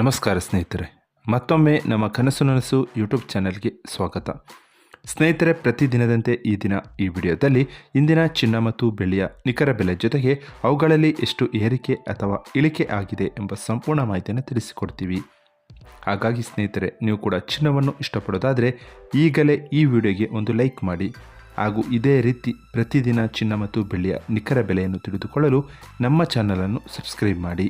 ನಮಸ್ಕಾರ ಸ್ನೇಹಿತರೆ. ಮತ್ತೊಮ್ಮೆ ನಮ್ಮ ಕನಸು ನನಸು ಯೂಟ್ಯೂಬ್ ಚಾನೆಲ್ಗೆ ಸ್ವಾಗತ. ಸ್ನೇಹಿತರೆ ಪ್ರತಿದಿನದಂತೆ ಈ ದಿನ ಈ ವಿಡಿಯೋದಲ್ಲಿ ಇಂದಿನ ಚಿನ್ನ ಮತ್ತು ಬೆಳ್ಳಿಯ ನಿಖರ ಬೆಲೆ ಜೊತೆಗೆ ಅವುಗಳಲ್ಲಿ ಎಷ್ಟು ಏರಿಕೆ ಅಥವಾ ಇಳಿಕೆ ಆಗಿದೆ ಎಂಬ ಸಂಪೂರ್ಣ ಮಾಹಿತಿಯನ್ನು ತಿಳಿಸಿಕೊಡ್ತೀವಿ. ಹಾಗಾಗಿ ಸ್ನೇಹಿತರೆ, ನೀವು ಕೂಡ ಚಿನ್ನವನ್ನು ಇಷ್ಟಪಡೋದಾದರೆ ಈಗಲೇ ಈ ವಿಡಿಯೋಗೆ ಒಂದು ಲೈಕ್ ಮಾಡಿ. ಹಾಗೂ ಇದೇ ರೀತಿ ಪ್ರತಿದಿನ ಚಿನ್ನ ಮತ್ತು ಬೆಳ್ಳಿಯ ನಿಖರ ಬೆಲೆಯನ್ನು ತಿಳಿದುಕೊಳ್ಳಲು ನಮ್ಮ ಚಾನಲನ್ನು ಸಬ್ಸ್ಕ್ರೈಬ್ ಮಾಡಿ.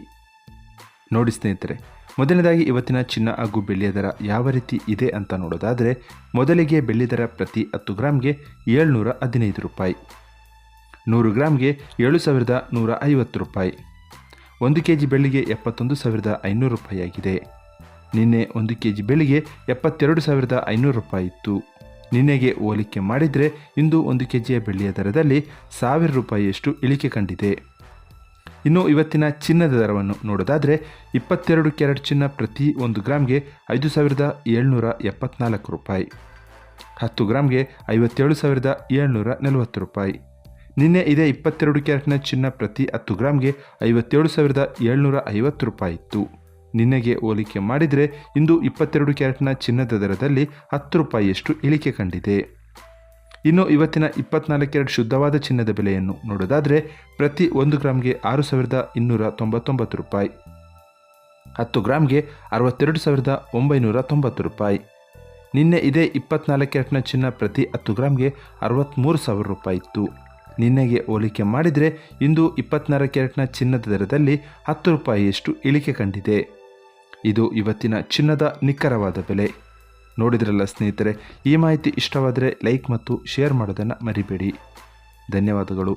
ನೋಡಿ ಸ್ನೇಹಿತರೆ ಮೊದಲನೇದಾಗಿ ಇವತ್ತಿನ ಚಿನ್ನ ಹಾಗೂ ಬೆಳ್ಳಿಯ ದರ ಯಾವ ರೀತಿ ಇದೆ ಅಂತ ನೋಡೋದಾದರೆ, ಮೊದಲಿಗೆ ಬೆಳ್ಳಿ ದರ ಪ್ರತಿ ಹತ್ತು ಗ್ರಾಮ್ಗೆ ಏಳ್ನೂರ ಹದಿನೈದು ರೂಪಾಯಿ, ನೂರು ಗ್ರಾಮ್ಗೆ ಏಳು ಸಾವಿರದ ನೂರ ಐವತ್ತು ರೂಪಾಯಿ, ಒಂದು ಕೆ ಜಿ ಬೆಳ್ಳಿಗೆ ಎಪ್ಪತ್ತೊಂದು ಸಾವಿರದ ಐನೂರು ರೂಪಾಯಿ ಆಗಿದೆ. ನಿನ್ನೆ ಒಂದು ಕೆ ಜಿ ಬೆಳ್ಳಿಗೆ ಎಪ್ಪತ್ತೆರಡು ಸಾವಿರದ ಐನೂರು ರೂಪಾಯಿ ಇತ್ತು. ನಿನ್ನೆಗೆ ಹೋಲಿಕೆ ಮಾಡಿದರೆ ಇಂದು ಒಂದು ಕೆ ಜಿಯ ಬೆಳ್ಳಿಯ ದರದಲ್ಲಿ ಸಾವಿರ ರೂಪಾಯಿಯಷ್ಟು ಇಳಿಕೆ ಕಂಡಿದೆ. ಇನ್ನು ಇವತ್ತಿನ ಚಿನ್ನದ ದರವನ್ನು ನೋಡೋದಾದರೆ ಇಪ್ಪತ್ತೆರಡು ಕ್ಯಾರೆಟ್ ಚಿನ್ನ ಪ್ರತಿ ಒಂದು ಗ್ರಾಮ್ಗೆ ಐದು ಸಾವಿರದ ಏಳ್ನೂರ ಎಪ್ಪತ್ನಾಲ್ಕು ರೂಪಾಯಿ. ಹತ್ತು ಗ್ರಾಮ್ಗೆ ಐವತ್ತೇಳು ಸಾವಿರದ ಏಳ್ನೂರ ನಲವತ್ತು ರೂಪಾಯಿ. ನಿನ್ನೆ ಇದೇ ಇಪ್ಪತ್ತೆರಡು ಕ್ಯಾರೆಟ್ನ ಚಿನ್ನ ಪ್ರತಿ ಹತ್ತು ಗ್ರಾಮ್ಗೆ ಐವತ್ತೇಳು ಸಾವಿರದ ಏಳ್ನೂರ ಐವತ್ತು ರೂಪಾಯಿ ಇತ್ತು. ನಿನ್ನೆಗೆ ಹೋಲಿಕೆ ಮಾಡಿದರೆ ಇಂದು ಇಪ್ಪತ್ತೆರಡು ಕ್ಯಾರೆಟ್ನ ಚಿನ್ನದ ದರದಲ್ಲಿ ಹತ್ತು ರೂಪಾಯಿಯಷ್ಟು ಇಳಿಕೆ ಕಂಡಿದೆ. ಇನ್ನು ಇವತ್ತಿನ ಇಪ್ಪತ್ನಾಲ್ಕು ಕ್ಯಾರೆಟ್ ಶುದ್ಧವಾದ ಚಿನ್ನದ ಬೆಲೆಯನ್ನು ನೋಡೋದಾದರೆ ಪ್ರತಿ ಒಂದು ಗ್ರಾಮ್ಗೆ ಆರು ಸಾವಿರದ ಇನ್ನೂರ ತೊಂಬತ್ತೊಂಬತ್ತು ರೂಪಾಯಿ. ಹತ್ತು ಗ್ರಾಮ್ಗೆ ಅರವತ್ತೆರಡು ಸಾವಿರದ ಒಂಬೈನೂರ ತೊಂಬತ್ತು ರೂಪಾಯಿ. ನಿನ್ನೆ ಇದೇ ಇಪ್ಪತ್ನಾಲ್ಕು ಕ್ಯಾರೆಟ್ನ ಚಿನ್ನ ಪ್ರತಿ ಹತ್ತು ಗ್ರಾಮ್ಗೆ ಅರವತ್ತ್ಮೂರು ಸಾವಿರ ರೂಪಾಯಿ ಇತ್ತು. ನಿನ್ನೆಗೆ ಹೋಲಿಕೆ ಮಾಡಿದರೆ ಇಂದು ಇಪ್ಪತ್ನಾಲ್ಕು ಕ್ಯಾರೆಟ್ನ ಚಿನ್ನದ ದರದಲ್ಲಿ ಹತ್ತು ರೂಪಾಯಿಯಷ್ಟು ಇಳಿಕೆ ಕಂಡಿದೆ. ಇದು ಇವತ್ತಿನ ಚಿನ್ನದ ನಿಖರವಾದ ಬೆಲೆ. ನೋಡಿದ್ರಲ್ಲ ಸ್ನೇಹಿತರೆ ಈ ಮಾಹಿತಿ ಇಷ್ಟವಾದರೆ ಲೈಕ್ ಮತ್ತು ಶೇರ್ ಮಾಡೋದನ್ನು ಮರಿಬೇಡಿ. ಧನ್ಯವಾದಗಳು.